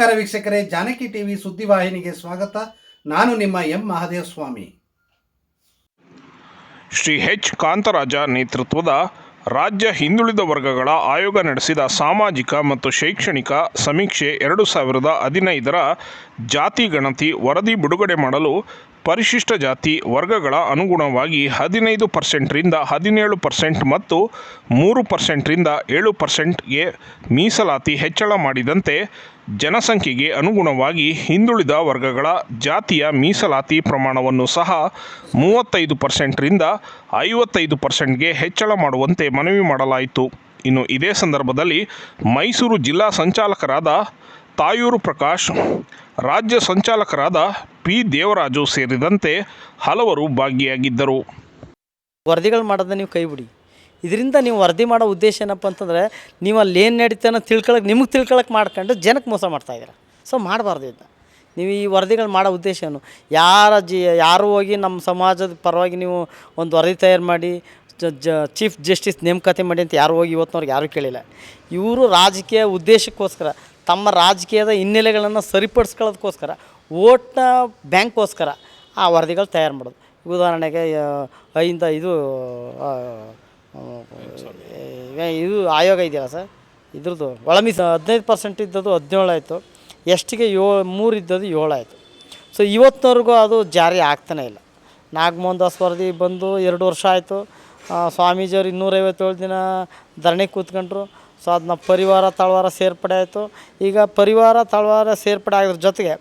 ನಮಸ್ಕಾರ ವೀಕ್ಷಕರೇ, ಜಾನಕಿ ಟಿವಿ ಸುದ್ದಿವಾಹಿನಿಗೆ ಸ್ವಾಗತ. ನಾನು ನಿಮ್ಮ ಎಂ ಮಹಾದೇವ ಸ್ವಾಮಿ ಶ್ರೀ ಎಚ್ ಕಾಂತರಾಜ ನೇತೃತ್ವದ ರಾಜ್ಯ ಹಿಂದುಳಿದ ವರ್ಗಗಳ ಆಯೋಗ ನಡೆಸಿದ ಸಾಮಾಜಿಕ ಮತ್ತು ಶೈಕ್ಷಣಿಕ ಸಮೀಕ್ಷೆ ಎರಡು ಸಾವಿರದ ಹದಿನೈದರ ಜಾತಿ ಗಣತಿ ವರದಿ ಬಿಡುಗಡೆ ಮಾಡಲು ಪರಿಶಿಷ್ಟ ಜಾತಿ ವರ್ಗಗಳ ಅನುಗುಣವಾಗಿ ಹದಿನೈದು ಪರ್ಸೆಂಟ್ರಿಂದ ಹದಿನೇಳು ಪರ್ಸೆಂಟ್ ಮತ್ತು ಮೂರು ಪರ್ಸೆಂಟ್ರಿಂದ ಏಳು ಪರ್ಸೆಂಟ್ಗೆ ಮೀಸಲಾತಿ ಹೆಚ್ಚಳ ಮಾಡಿದಂತೆ ಜನಸಂಖ್ಯೆಗೆ ಅನುಗುಣವಾಗಿ ಹಿಂದುಳಿದ ವರ್ಗಗಳ ಜಾತಿಯ ಮೀಸಲಾತಿ ಪ್ರಮಾಣವನ್ನು ಸಹ ಮೂವತ್ತೈದು ಪರ್ಸೆಂಟ್ರಿಂದ ಐವತ್ತೈದು ಪರ್ಸೆಂಟ್ಗೆ ಹೆಚ್ಚಳ ಮಾಡುವಂತೆ ಮನವಿ ಮಾಡಲಾಯಿತು. ಇನ್ನು ಇದೇ ಸಂದರ್ಭದಲ್ಲಿ ಮೈಸೂರು ಜಿಲ್ಲಾ ಸಂಚಾಲಕರಾದ ತಾಯೂರು ಪ್ರಕಾಶ್, ರಾಜ್ಯ ಸಂಚಾಲಕರಾದ ಪಿ ದೇವರಾಜು ಸೇರಿದಂತೆ ಹಲವರು ಭಾಗಿಯಾಗಿದ್ದರು. ವರದಿಗಳು ಮಾಡೋದನ್ನ ನೀವು ಕೈ ಬಿಡಿ. ಇದರಿಂದ ನೀವು ವರದಿ ಮಾಡೋ ಉದ್ದೇಶ ಏನಪ್ಪ ಅಂತಂದರೆ, ನೀವು ಅಲ್ಲಿ ಏನು ನಡೀತೆ ಅನ್ನೋ ತಿಳ್ಕೊಳಕ್ಕೆ ನಿಮಗೆ ತಿಳ್ಕೊಳಕ್ಕೆ ಮಾಡ್ಕೊಂಡು ಜನಕ್ಕೆ ಮೋಸ ಮಾಡ್ತಾಯಿದ್ದೀರ ಸೊ ಮಾಡಬಾರ್ದು ಇದನ್ನ ನೀವು ಈ ವರದಿಗಳು ಮಾಡೋ ಉದ್ದೇಶ ಏನು? ಯಾರ ಜಿ, ಯಾರು ಹೋಗಿ ನಮ್ಮ ಸಮಾಜದ ಪರವಾಗಿ ನೀವು ಒಂದು ವರದಿ ತಯಾರು ಮಾಡಿ, ಜ ಚೀಫ್ ಜಸ್ಟಿಸ್ ನೇಮಕಾತಿ ಮಾಡಿ ಅಂತ ಯಾರು ಹೋಗಿ ಇವತ್ತಿನವ್ರಿಗೆ ಯಾರೂ ಕೇಳಿಲ್ಲ. ಇವರು ರಾಜಕೀಯ ಉದ್ದೇಶಕ್ಕೋಸ್ಕರ, ತಮ್ಮ ರಾಜಕೀಯದ ಹಿನ್ನೆಲೆಗಳನ್ನು ಸರಿಪಡಿಸ್ಕೊಳ್ಳೋದಕ್ಕೋಸ್ಕರ ಓಟ್ನ ಬ್ಯಾಂಕ್ಗೋಸ್ಕರ ಆ ವರದಿಗಳು ತಯಾರು ಮಾಡೋದು. ಉದಾಹರಣೆಗೆ ಇಂದ ಇದು ಇದು ಆಯೋಗ ಇದೆಯಲ್ಲ ಸರ್? ಇದ್ರದ್ದು ಒಳ ಮೀಸ ಹದಿನೈದು ಪರ್ಸೆಂಟ್ ಇದ್ದದ್ದು ಹದಿನೇಳು ಆಯಿತು. ಎಷ್ಟಿಗೆ ಏಳು ಮೂರು ಇದ್ದದ್ದು ಏಳು ಆಯಿತು. ಸೊ ಇವತ್ತಿನವರೆಗೂ ಅದು ಜಾರಿ ಆಗ್ತಾನೇ ಇಲ್ಲ. ನಾಗಮೋಹನ್ ದಾಸ್ ವರದಿ ಬಂದು ಎರಡು ವರ್ಷ ಆಯಿತು. ಸ್ವಾಮೀಜಿಯವರು ಇನ್ನೂರೈವತ್ತೇಳು ದಿನ ಧರಣಿ ಕೂತ್ಕೊಂಡ್ರು. ಸೊ ಅದನ್ನ ಪರಿವಾರ, ತಳವಾರ ಸೇರ್ಪಡೆ ಆಯಿತು. ಈಗ ಪರಿವಾರ, ತಳವಾರ ಸೇರ್ಪಡೆ ಆಗೋದ್ರ ಜೊತೆಗೆ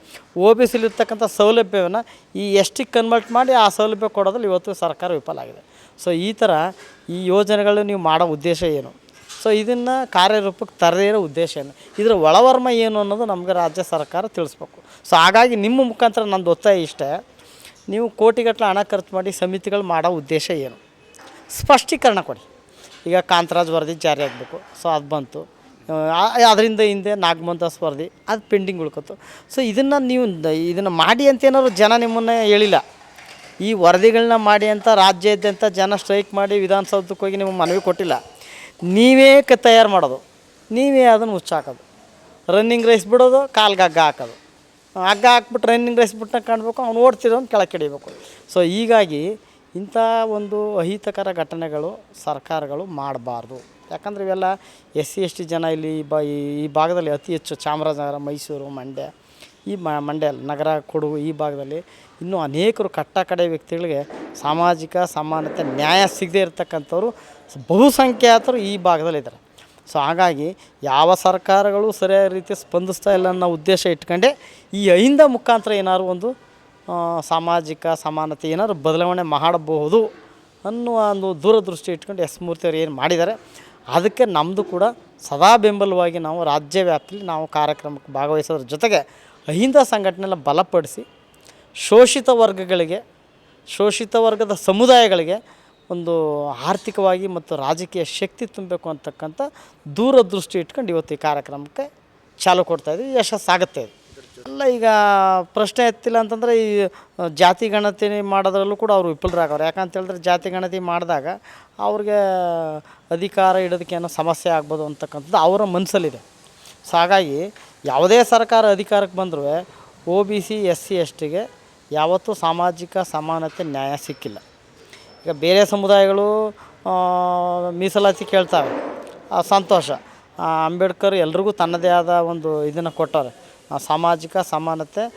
ಒ ಬಿ ಸಿಲಿರ್ತಕ್ಕಂಥ ಸೌಲಭ್ಯವನ್ನು ಈ ಎಷ್ಟಿಗೆ ಕನ್ವರ್ಟ್ ಮಾಡಿ ಆ ಸೌಲಭ್ಯ ಕೊಡೋದ್ರಲ್ಲಿ ಇವತ್ತು ಸರ್ಕಾರ ವಿಫಲ ಆಗಿದೆ. ಸೊ ಈ ಥರ ಈ ಯೋಜನೆಗಳು ನೀವು ಮಾಡೋ ಉದ್ದೇಶ ಏನು? ಸೊ ಇದನ್ನು ಕಾರ್ಯರೂಪಕ್ಕೆ ತರದೇ ಉದ್ದೇಶ ಏನು? ಇದರ ಒಳವರ್ಮ ಏನು ಅನ್ನೋದು ನಮಗೆ ರಾಜ್ಯ ಸರ್ಕಾರ ತಿಳಿಸ್ಬೇಕು. ಸೊ ಹಾಗಾಗಿ ನಿಮ್ಮ ಮುಖಾಂತರ ನಂದು ಒತ್ತಾಯ ಇಷ್ಟೇ. ನೀವು ಕೋಟಿಗಟ್ಟಲೆ ಹಣ ಖರ್ಚು ಮಾಡಿ ಸಮಿತಿಗಳು ಮಾಡೋ ಉದ್ದೇಶ ಏನು? ಸ್ಪಷ್ಟೀಕರಣ ಕೊಡಿ. ಈಗ ಕಾಂತರಾಜ್ ವರದಿ ಜಾರಿ ಆಗಬೇಕು. ಸೊ ಅದು ಬಂತು. ಅದರಿಂದ ಹಿಂದೆ ನಾಗಮಂತ ವರದಿ, ಅದು ಪೆಂಡಿಂಗ್ ಉಳ್ಕೊತು. ಸೊ ಇದನ್ನು ನೀವು ಇದನ್ನು ಮಾಡಿ ಅಂತ ಏನಾದ್ರು ಜನ ನಿಮ್ಮನ್ನು ಹೇಳಿಲ್ಲ. ಈ ವರದಿಗಳನ್ನ ಮಾಡಿ ಅಂತ ರಾಜ್ಯಾದ್ಯಂತ ಜನ ಸ್ಟ್ರೈಕ್ ಮಾಡಿ ವಿಧಾನಸೌಧಕ್ಕೆ ಹೋಗಿ ನಿಮಗೆ ಮನವಿ ಕೊಟ್ಟಿಲ್ಲ. ನೀವೇ ಕ ತಯಾರು ಮಾಡೋದು. ನೀವೇ ಅದನ್ನು ಹುಚ್ಚಾಕೋದು ರನ್ನಿಂಗ್ ರೇಸ್ ಬಿಡೋದು ಕಾಲ್ಗೆ ಹಗ್ಗ ಹಾಕೋದು. ಹಗ್ಗ ಹಾಕ್ಬಿಟ್ಟು ರನ್ನಿಂಗ್ ರೇಸ್ ಬಿಟ್ಟನ ಕಾಣಬೇಕು, ಅವ್ನು ಓಡ್ತಿರೋನು ಕೆಳಗೆ ಹಿಡಿಬೇಕು ಸೊ ಹೀಗಾಗಿ ಇಂಥ ಒಂದು ಅಹಿತಕರ ಘಟನೆಗಳು ಸರ್ಕಾರಗಳು ಮಾಡಬಾರ್ದು. ಯಾಕಂದರೆ ಇವೆಲ್ಲ ಎಸ್ ಸಿ ಎಸ್ ಟಿ ಜನ ಇಲ್ಲಿ ಈ ಬಾ ಈ ಭಾಗದಲ್ಲಿ ಅತಿ ಹೆಚ್ಚು ಚಾಮರಾಜನಗರ, ಮೈಸೂರು, ಮಂಡ್ಯ ಈ ಮಂಡ್ಯ ನಗರ ಕೊಡಗು ಈ ಭಾಗದಲ್ಲಿ ಇನ್ನೂ ಅನೇಕರು ಕಟ್ಟ ಕಡೆ ವ್ಯಕ್ತಿಗಳಿಗೆ ಸಾಮಾಜಿಕ, ಸಮಾನತೆ, ನ್ಯಾಯ ಸಿಗದೇ ಇರತಕ್ಕಂಥವ್ರು ಬಹುಸಂಖ್ಯಾತರು ಈ ಭಾಗದಲ್ಲಿದ್ದಾರೆ. ಸೊ ಹಾಗಾಗಿ ಯಾವ ಸರ್ಕಾರಗಳು ಸರಿಯಾದ ರೀತಿ ಸ್ಪಂದಿಸ್ತಾ ಇಲ್ಲ ಅನ್ನೋ ಉದ್ದೇಶ ಇಟ್ಕೊಂಡೆ ಈ ಅಹಿಂದ ಮುಖಾಂತರ ಏನಾದ್ರು ಒಂದು ಸಾಮಾಜಿಕ, ಸಮಾನತೆ ಏನಾದ್ರು ಬದಲಾವಣೆ ಮಾಡಬಹುದು ಅನ್ನುವ ಒಂದು ದೂರದೃಷ್ಟಿ ಇಟ್ಕೊಂಡು ಎಸ್ ಮೂರ್ತಿಯವರು ಏನು ಮಾಡಿದ್ದಾರೆ. ಅದಕ್ಕೆ ನಮ್ಮದು ಕೂಡ ಸದಾ ಬೆಂಬಲವಾಗಿ ನಾವು ರಾಜ್ಯ ವ್ಯಾಪ್ತಿಯಲ್ಲಿ ನಾವು ಕಾರ್ಯಕ್ರಮಕ್ಕೆ ಭಾಗವಹಿಸೋದ್ರ ಜೊತೆಗೆ ಅಹಿಂದ ಸಂಘಟನೆಲ್ಲ ಬಲಪಡಿಸಿ ಶೋಷಿತ ವರ್ಗಗಳಿಗೆ, ಶೋಷಿತ ವರ್ಗದ ಸಮುದಾಯಗಳಿಗೆ ಒಂದು ಆರ್ಥಿಕವಾಗಿ ಮತ್ತು ರಾಜಕೀಯ ಶಕ್ತಿ ತುಂಬಬೇಕು ಅಂತಕ್ಕಂಥ ದೂರದೃಷ್ಟಿ ಇಟ್ಕೊಂಡು ಇವತ್ತು ಈ ಕಾರ್ಯಕ್ರಮಕ್ಕೆ ಚಾಲು ಕೊಡ್ತಾ ಇದ್ದೀವಿ. ಯಶಸ್ಸಾಗುತ್ತೆ ಇದು. ಅಲ್ಲ ಈಗ ಪ್ರಶ್ನೆ ಎತ್ತಿಲ್ಲ ಅಂತಂದರೆ ಈ ಜಾತಿ ಗಣತಿ ಮಾಡೋದ್ರಲ್ಲೂ ಕೂಡ ಅವರು ವಿಫಲರಾಗವ್ರು. ಯಾಕಂತ ಹೇಳಿದ್ರೆ ಜಾತಿ ಗಣತಿ ಮಾಡಿದಾಗ ಅವ್ರಿಗೆ ಅಧಿಕಾರ ಇಡೋದಕ್ಕೆ ಏನೋ ಸಮಸ್ಯೆ ಆಗ್ಬೋದು ಅಂತಕ್ಕಂಥದ್ದು ಅವರ ಮನಸ್ಸಲ್ಲಿದೆ ಸೊ ಹಾಗಾಗಿ ಯಾವುದೇ ಸರ್ಕಾರ ಅಧಿಕಾರಕ್ಕೆ ಬಂದರೂ O B C S C S ಟಿಗೆ ಯಾವತ್ತೂ ಸಾಮಾಜಿಕ ಸಮಾನತೆ ನ್ಯಾಯ ಸಿಕ್ಕಿಲ್ಲ. ಈಗ ಬೇರೆ ಸಮುದಾಯಗಳು ಮೀಸಲಾತಿ ಕೇಳ್ತಾವೆ. ಸಂತೋಷ. ಅಂಬೇಡ್ಕರ್ ಎಲ್ರಿಗೂ ತನ್ನದೇ ಆದ ಒಂದು ಇದನ್ನು ಕೊಟ್ಟವ್ರೆ. ಆ, ಸಾಮಾಜಿಕ ಸಮಾನತೆ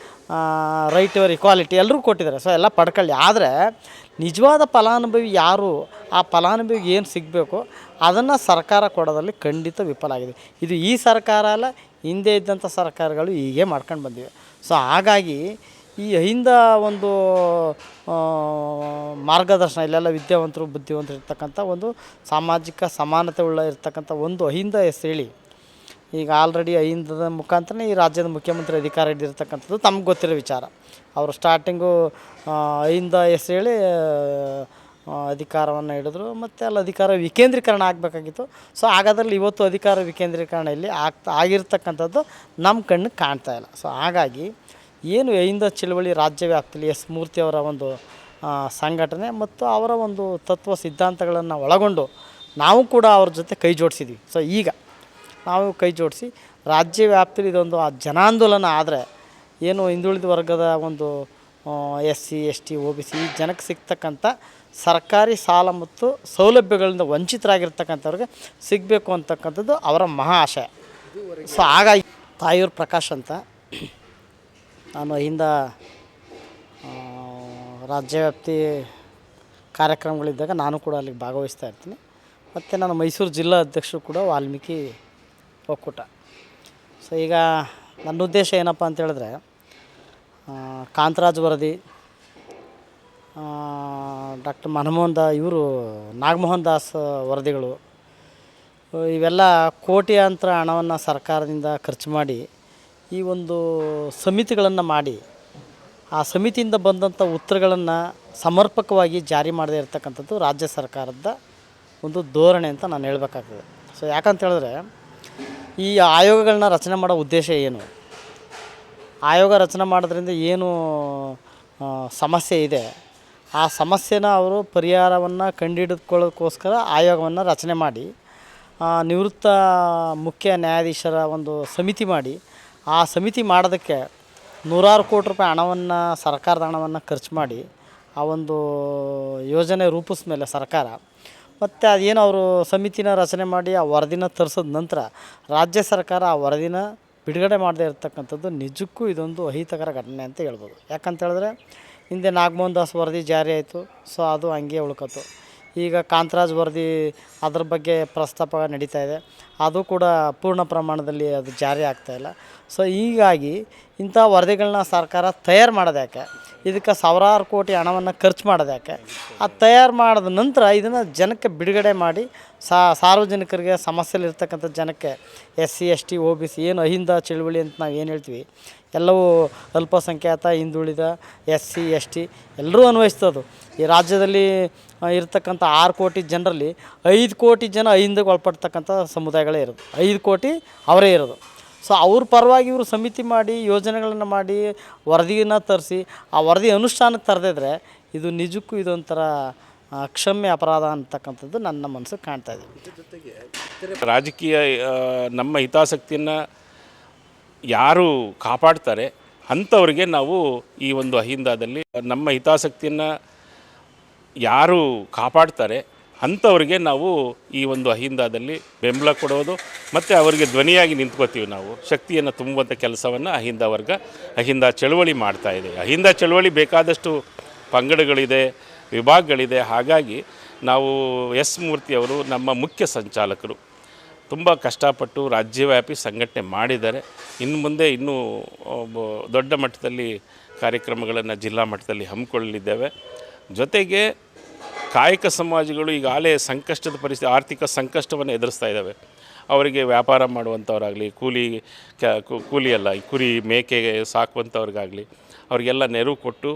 ರೈಟ್ ಯುವರ್ ಇಕ್ವಾಲಿಟಿ ಎಲ್ಲರೂ ಕೊಟ್ಟಿದ್ದಾರೆ. ಸೊ ಎಲ್ಲ ಪಡ್ಕೊಳ್ಳಿ. ಆದರೆ, ನಿಜವಾದ ಫಲಾನುಭವಿ ಯಾರು? ಆ ಫಲಾನುಭವಿಗೆ ಏನು ಸಿಗಬೇಕು? ಅದನ್ನು ಸರ್ಕಾರ ಕೊಡೋದ್ರಲ್ಲಿ ಖಂಡಿತ ವಿಫಲ ಆಗಿದೆ. ಇದು ಈ ಸರ್ಕಾರ ಅಲ್ಲ, ಹಿಂದೆ ಇದ್ದಂಥ ಸರ್ಕಾರಗಳು ಹೀಗೆ ಮಾಡ್ಕೊಂಡು ಬಂದಿವೆ. ಸೊ ಹಾಗಾಗಿ ಈ ಅಹಿಂದ ಒಂದು ಮಾರ್ಗದರ್ಶನ, ಇಲ್ಲೆಲ್ಲ ವಿದ್ಯಾವಂತರು, ಬುದ್ಧಿವಂತರು ಇರ್ತಕ್ಕಂಥ ಒಂದು ಸಾಮಾಜಿಕ ಸಮಾನತೆ ಉಳ್ಳ ಇರ್ತಕ್ಕಂಥ ಒಂದು ಅಹಿಂದ ಹೆಸರು ಹೇಳಿ ಈಗ ಆಲ್ರೆಡಿ ಐಂದದ ಮುಖಾಂತರ ಈ ರಾಜ್ಯದ ಮುಖ್ಯಮಂತ್ರಿ ಅಧಿಕಾರ ಹಿಡಿದಿರ್ತಕ್ಕಂಥದ್ದು ತಮ್ಗೆ ಗೊತ್ತಿರೋ ವಿಚಾರ. ಅವರು ಸ್ಟಾರ್ಟಿಂಗು ಐಂದ ಹೆಸರು ಹೇಳಿ ಅಧಿಕಾರವನ್ನು ಹಿಡಿದ್ರು. ಮತ್ತು ಅಲ್ಲಿ ಅಧಿಕಾರ ವಿಕೇಂದ್ರೀಕರಣ ಆಗಬೇಕಾಗಿತ್ತು. ಸೊ ಹಾಗಾದ್ರಲ್ಲಿ ಇವತ್ತು ಅಧಿಕಾರ ವಿಕೇಂದ್ರೀಕರಣ ಇಲ್ಲಿ ಆಗ್ತಾ, ಆಗಿರ್ತಕ್ಕಂಥದ್ದು ನಮ್ಮ ಕಣ್ಣಿಗೆ ಕಾಣ್ತಾ ಇಲ್ಲ. ಸೊ ಹಾಗಾಗಿ ಏನು ಐಂದ ಚಳವಳಿ ರಾಜ್ಯ ವ್ಯಾಪ್ತಿಯಲ್ಲಿ ಎಸ್ ಮೂರ್ತಿಯವರ ಒಂದು ಸಂಘಟನೆ ಮತ್ತು ಅವರ ಒಂದು ತತ್ವ ಸಿದ್ಧಾಂತಗಳನ್ನು ಒಳಗೊಂಡು ನಾವು ಕೂಡ ಅವ್ರ ಜೊತೆ ಕೈ ಜೋಡಿಸಿದ್ವಿ. ಸೊ ಈಗ ನಾವು ಕೈ ಜೋಡಿಸಿ. ರಾಜ್ಯ ವ್ಯಾಪ್ತಿಯಲ್ಲಿ ಇದೊಂದು ಆ ಜನಾಂದೋಲನ ಆದರೆ ಏನು ಹಿಂದುಳಿದ ವರ್ಗದ ಒಂದು S C, S T O B C ಜನಕ್ಕೆ ಸಿಗ್ತಕ್ಕಂಥ ಸರ್ಕಾರಿ ಸಾಲ ಮತ್ತು ಸೌಲಭ್ಯಗಳಿಂದ ವಂಚಿತರಾಗಿರ್ತಕ್ಕಂಥವ್ರಿಗೆ ಸಿಗಬೇಕು ಅಂತಕ್ಕಂಥದ್ದು ಅವರ ಮಹಾ ಆಶಯ. ಸೊ ಆಗ ತಾಯಿಯವ್ರ ಪ್ರಕಾಶ್ ಅಂತ. ನಾನು ಹಿಂದ ರಾಜ್ಯವ್ಯಾಪ್ತಿ ಕಾರ್ಯಕ್ರಮಗಳಿದ್ದಾಗ ನಾನು ಕೂಡ ಅಲ್ಲಿಗೆ ಭಾಗವಹಿಸ್ತಾ ಇರ್ತೀನಿ. ಮತ್ತು ನಾನು ಮೈಸೂರು ಜಿಲ್ಲಾ ಅಧ್ಯಕ್ಷರು ಕೂಡ ವಾಲ್ಮೀಕಿ ಒಕ್ಕೂಟ. ಸೊ ಈಗ ನನ್ನ ಉದ್ದೇಶ ಏನಪ್ಪ ಅಂತೇಳಿದ್ರೆ ಕಾಂತರಾಜ್ ವರದಿ ಡಾಕ್ಟರ್ ಮನಮೋಹನ್ ದಾ ಇವರು ನಾಗಮೋಹನ್ ದಾಸ್ ವರದಿಗಳು, ಇವೆಲ್ಲ ಕೋಟ್ಯಾಂತರ ಹಣವನ್ನು ಸರ್ಕಾರದಿಂದ ಖರ್ಚು ಮಾಡಿ ಈ ಒಂದು ಸಮಿತಿಗಳನ್ನು ಮಾಡಿ, ಆ ಸಮಿತಿಯಿಂದ ಬಂದಂಥ ಉತ್ತರಗಳನ್ನು ಸಮರ್ಪಕವಾಗಿ ಜಾರಿ ಮಾಡದೇ ಇರತಕ್ಕಂಥದ್ದು ರಾಜ್ಯ ಸರ್ಕಾರದ ಒಂದು ಧೋರಣೆ ಅಂತ ನಾನು ಹೇಳಬೇಕಾಗ್ತದೆ. ಸೊ ಯಾಕಂತ ಹೇಳಿದ್ರೆ ಈ ಆಯೋಗಗಳನ್ನ ರಚನೆ ಮಾಡೋ ಉದ್ದೇಶ ಏನು? ಆಯೋಗ ರಚನೆ ಮಾಡೋದ್ರಿಂದ ಏನು ಸಮಸ್ಯೆ ಇದೆ? ಆ ಸಮಸ್ಯೆನ ಅವರು ಪರಿಹಾರವನ್ನು ಕಂಡುಹಿಡಿದುಕೊಳ್ಳೋದಕ್ಕೋಸ್ಕರ ಆಯೋಗವನ್ನು ರಚನೆ ಮಾಡಿ ನಿವೃತ್ತ ಮುಖ್ಯ ನ್ಯಾಯಾಧೀಶರ ಒಂದು ಸಮಿತಿ ಮಾಡಿ, ಆ ಸಮಿತಿ ಮಾಡೋದಕ್ಕೆ ನೂರಾರು ಕೋಟಿ ರೂಪಾಯಿ ಹಣವನ್ನು, ಸರ್ಕಾರದ ಹಣವನ್ನು ಖರ್ಚು ಮಾಡಿ, ಆ ಒಂದು ಯೋಜನೆ ರೂಪಿಸ್ಮೇಲೆ ಸರ್ಕಾರ ಮತ್ತು ಅದೇನು ಅವರು ಸಮಿತಿನ ರಚನೆ ಮಾಡಿ ಆ ವರದಿನ ತರ್ಸಿದ ನಂತರ ರಾಜ್ಯ ಸರ್ಕಾರ ಆ ವರದಿನ ಬಿಡುಗಡೆ ಮಾಡದೇ ಇರತಕ್ಕಂಥದ್ದು ನಿಜಕ್ಕೂ ಇದೊಂದು ಅಹಿತಕರ ಘಟನೆ ಅಂತ ಹೇಳ್ಬೋದು. ಯಾಕಂತ ಹೇಳಿದ್ರೆ ಹಿಂದೆ ನಾಗಮೋಹನ್ ದಾಸ್ ವರದಿ ಜಾರಿ ಆಯಿತು, ಸೊ ಅದು ಹಂಗೆ ಉಳ್ಕೊತು. ಈಗ ಕಾಂತರಾಜ್ ವರದಿ ಅದ್ರ ಬಗ್ಗೆ ಪ್ರಸ್ತಾಪ ನಡೀತಾ ಇದೆ. ಅದು ಕೂಡ ಪೂರ್ಣ ಪ್ರಮಾಣದಲ್ಲಿ ಅದು ಜಾರಿ ಆಗ್ತಾಯಿಲ್ಲ ಸೊ ಹೀಗಾಗಿ ಇಂಥ ವರದಿಗಳನ್ನ ಸರ್ಕಾರ ತಯಾರು ಮಾಡೋದು ಯಾಕೆ? ಇದಕ್ಕೆ ಸಾವಿರಾರು ಕೋಟಿ ಹಣವನ್ನು ಖರ್ಚು ಮಾಡೋದು ಯಾಕೆ? ಆ ತಯಾರು ಮಾಡಿದ ನಂತರ ಇದನ್ನು ಜನಕ್ಕೆ ಬಿಡುಗಡೆ ಮಾಡಿ ಸಾರ್ವಜನಿಕರಿಗೆ ಸಮಸ್ಯೆಲಿರ್ತಕ್ಕಂಥ ಜನಕ್ಕೆ S C, S T O B, C ಏನು ಅಹಿಂದ, ಚಳುವಳಿ ಅಂತ ನಾವು ಏನು ಹೇಳ್ತೀವಿ? ಎಲ್ಲವೂ ಅಲ್ಪಸಂಖ್ಯಾತ, ಹಿಂದುಳಿದ, ಎಸ್ ಸಿ, ಎಸ್ ಟಿ ಎಲ್ಲರೂ ಅನ್ವಯಿಸ್ತದು ಈ ರಾಜ್ಯದಲ್ಲಿ ಇರ್ತಕ್ಕಂಥ ಆರು ಕೋಟಿ ಜನರಲ್ಲಿ ಐದು ಕೋಟಿ ಜನ ಅಹಿಂದಕ್ಕೆ ಒಳಪಡ್ತಕ್ಕಂಥ ಸಮುದಾಯಗಳೇ ಇರೋದು. ಐದು ಕೋಟಿ ಅವರೇ ಇರೋದು. ಸೊ ಅವ್ರ ಪರವಾಗಿ ಇವರು ಸಮಿತಿ ಮಾಡಿ, ಯೋಜನೆಗಳನ್ನು ಮಾಡಿ, ವರದಿಯನ್ನು ತರಿಸಿ, ಆ ವರದಿ ಅನುಷ್ಠಾನಕ್ಕೆ ತರದಿದ್ರೆ ಇದು ನಿಜಕ್ಕೂ ಇದೊಂಥರ ಅಕ್ಷಮ್ಯ ಅಪರಾಧ ಅಂತಕ್ಕಂಥದ್ದು ನನ್ನ ಮನಸ್ಸು ಕಾಣ್ತಾ ಇದೆ. ರಾಜಕೀಯ ನಮ್ಮ ಹಿತಾಸಕ್ತಿಯನ್ನು ಯಾರು ಕಾಪಾಡ್ತಾರೆ ಅಂಥವ್ರಿಗೆ ನಾವು ಈ ಒಂದು ಅಹಿಂದಾದಲ್ಲಿ ನಮ್ಮ ಹಿತಾಸಕ್ತಿಯನ್ನು ಯಾರು ಕಾಪಾಡ್ತಾರೆ ಅಂಥವ್ರಿಗೆ ನಾವು ಈ ಒಂದು ಅಹಿಂದಾದಲ್ಲಿ ಬೆಂಬಲ ಕೊಡೋದು ಮತ್ತು ಅವರಿಗೆ ಧ್ವನಿಯಾಗಿ ನಿಂತ್ಕೋತೀವಿ ನಾವು. ಶಕ್ತಿಯನ್ನು ತುಂಬುವಂಥ ಕೆಲಸವನ್ನು ಅಹಿಂದ ವರ್ಗ, ಅಹಿಂದ ಚಳುವಳಿ ಮಾಡ್ತಾ ಇದೆ. ಅಹಿಂದ ಚಳುವಳಿ ಬೇಕಾದಷ್ಟು ಪಂಗಡಗಳಿದೆ, ವಿಭಾಗಗಳಿದೆ. ಹಾಗಾಗಿ ನಾವು ಎಸ್ ಮೂರ್ತಿಯವರು ನಮ್ಮ ಮುಖ್ಯ ಸಂಚಾಲಕರು. ತುಂಬ ಕಷ್ಟಪಟ್ಟು ರಾಜ್ಯವ್ಯಾಪಿ ಸಂಘಟನೆ ಮಾಡಿದ್ದಾರೆ. ಇನ್ನು ಮುಂದೆ ಇನ್ನೂ ದೊಡ್ಡ ಮಟ್ಟದಲ್ಲಿ ಕಾರ್ಯಕ್ರಮಗಳನ್ನು ಜಿಲ್ಲಾ ಮಟ್ಟದಲ್ಲಿ ಹಮ್ಮಿಕೊಳ್ಳಲಿದ್ದೇವೆ. ಜೊತೆಗೆ ಕಾಯಕ ಸಮಾಜಗಳು ಈಗ ಈಗಾಗಲೇ ಸಂಕಷ್ಟದ ಪರಿಸ್ಥಿತಿ, ಆರ್ಥಿಕ ಸಂಕಷ್ಟವನ್ನು ಎದುರಿಸ್ತಾ ಇದ್ದಾವೆ ಅವರಿಗೆ ವ್ಯಾಪಾರ ಮಾಡುವಂಥವ್ರಾಗಲಿ ಕೂಲಿ ಕೂಲಿ ಅಲ್ಲ ಈ ಕುರಿ ಮೇಕೆಗೆ ಸಾಕುವಂಥವ್ರಿಗಾಗಲಿ ಅವರಿಗೆಲ್ಲ ನೆರವು ಕೊಟ್ಟು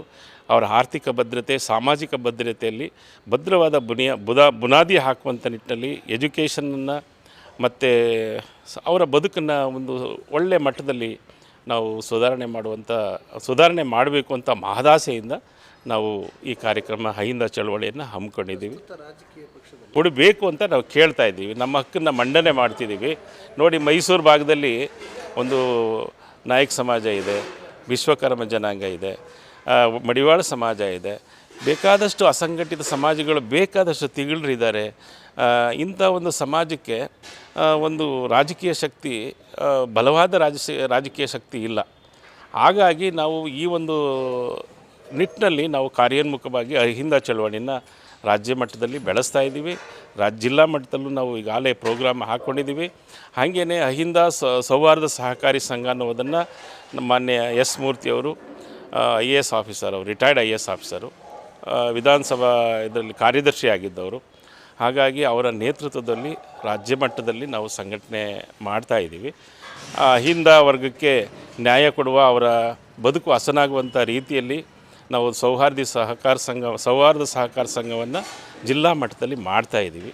ಅವರ ಆರ್ಥಿಕ ಭದ್ರತೆ, ಸಾಮಾಜಿಕ ಭದ್ರತೆಯಲ್ಲಿ ಭದ್ರವಾದ ಬುನಿಯ ಬುದ ಬುನಾದಿ ಹಾಕುವಂಥ ನಿಟ್ಟಿನಲ್ಲಿ ಎಜುಕೇಷನನ್ನು ಮತ್ತು ಅವರ ಬದುಕನ್ನು ಒಂದು ಒಳ್ಳೆಯ ಮಟ್ಟದಲ್ಲಿ ನಾವು ಸುಧಾರಣೆ ಮಾಡುವಂಥ ಸುಧಾರಣೆ ಮಾಡಬೇಕು ಅಂತ ಮಹದಾಸೆಯಿಂದ ನಾವು ಈ ಕಾರ್ಯಕ್ರಮ ಅಹಿಂದ ಚಳವಳಿಯನ್ನು ಹಮ್ಮಿಕೊಂಡಿದ್ದೀವಿ. ಕೊಡಬೇಕು ಅಂತ ನಾವು ಕೇಳ್ತಾ ಇದ್ದೀವಿ. ನಮ್ಮ ಹಕ್ಕನ್ನು ಮಂಡನೆ ಮಾಡ್ತಿದ್ದೀವಿ. ನೋಡಿ ಮೈಸೂರು ಭಾಗದಲ್ಲಿ ಒಂದು ನಾಯಕ ಸಮಾಜ ಇದೆ ವಿಶ್ವಕರ್ಮ ಜನಾಂಗ ಇದೆ ಮಡಿವಾಳ ಸಮಾಜ ಇದೆ. ಬೇಕಾದಷ್ಟು ಅಸಂಘಟಿತ ಸಮಾಜಗಳು ಬೇಕಾದಷ್ಟು ತಿಗಳಿದ್ದಾರೆ ಇಂಥ ಒಂದು ಸಮಾಜಕ್ಕೆ ಒಂದು ರಾಜಕೀಯ ಶಕ್ತಿ ಬಲವಾದ ರಾಜ ರಾಜಕೀಯ ಶಕ್ತಿ ಇಲ್ಲ. ಹಾಗಾಗಿ ನಾವು ಈ ಒಂದು ನಿಟ್ಟಿನಲ್ಲಿ ನಾವು ಕಾರ್ಯೋನ್ಮುಖವಾಗಿ ಅಹಿಂದ ಚಳವಳಿನ ರಾಜ್ಯ ಮಟ್ಟದಲ್ಲಿ ಬೆಳೆಸ್ತಾ ಇದ್ದೀವಿ. ರಾಜ್ಯ ಜಿಲ್ಲಾ ಮಟ್ಟದಲ್ಲೂ ನಾವು ಈಗಾಗಲೇ ಪ್ರೋಗ್ರಾಮ್ ಹಾಕ್ಕೊಂಡಿದ್ದೀವಿ ಹಾಗೆಯೇ ಅಹಿಂದ ಸೌಹಾರ್ದ ಸಹಕಾರಿ ಸಂಘ ಅನ್ನೋದನ್ನು ಮಾನ್ಯ ಎಸ್ ಮೂರ್ತಿಯವರು ಐ ಎ ಎಸ್ ಆಫೀಸರ್ ಅವರು retired I A S officer Vidhanasabha ಇದರಲ್ಲಿ ಕಾರ್ಯದರ್ಶಿ ಆಗಿದ್ದವರು ಹಾಗಾಗಿ ಅವರ ನೇತೃತ್ವದಲ್ಲಿ ರಾಜ್ಯ ಮಟ್ಟದಲ್ಲಿ ನಾವು ಸಂಘಟನೆ ಮಾಡ್ತಾ ಇದ್ದೀವಿ. ಅಹಿಂದ ವರ್ಗಕ್ಕೆ ನ್ಯಾಯ ಕೊಡುವ ಅವರ ಬದುಕು ಹಸನಾಗುವಂಥ ರೀತಿಯಲ್ಲಿ ನಾವು ಸೌಹಾರ್ದ ಸಹಕಾರ ಸಂಘ ಸೌಹಾರ್ದ ಸಹಕಾರ ಸಂಘವನ್ನು ಜಿಲ್ಲಾ ಮಟ್ಟದಲ್ಲಿ ಮಾಡ್ತಾ ಇದ್ದೀವಿ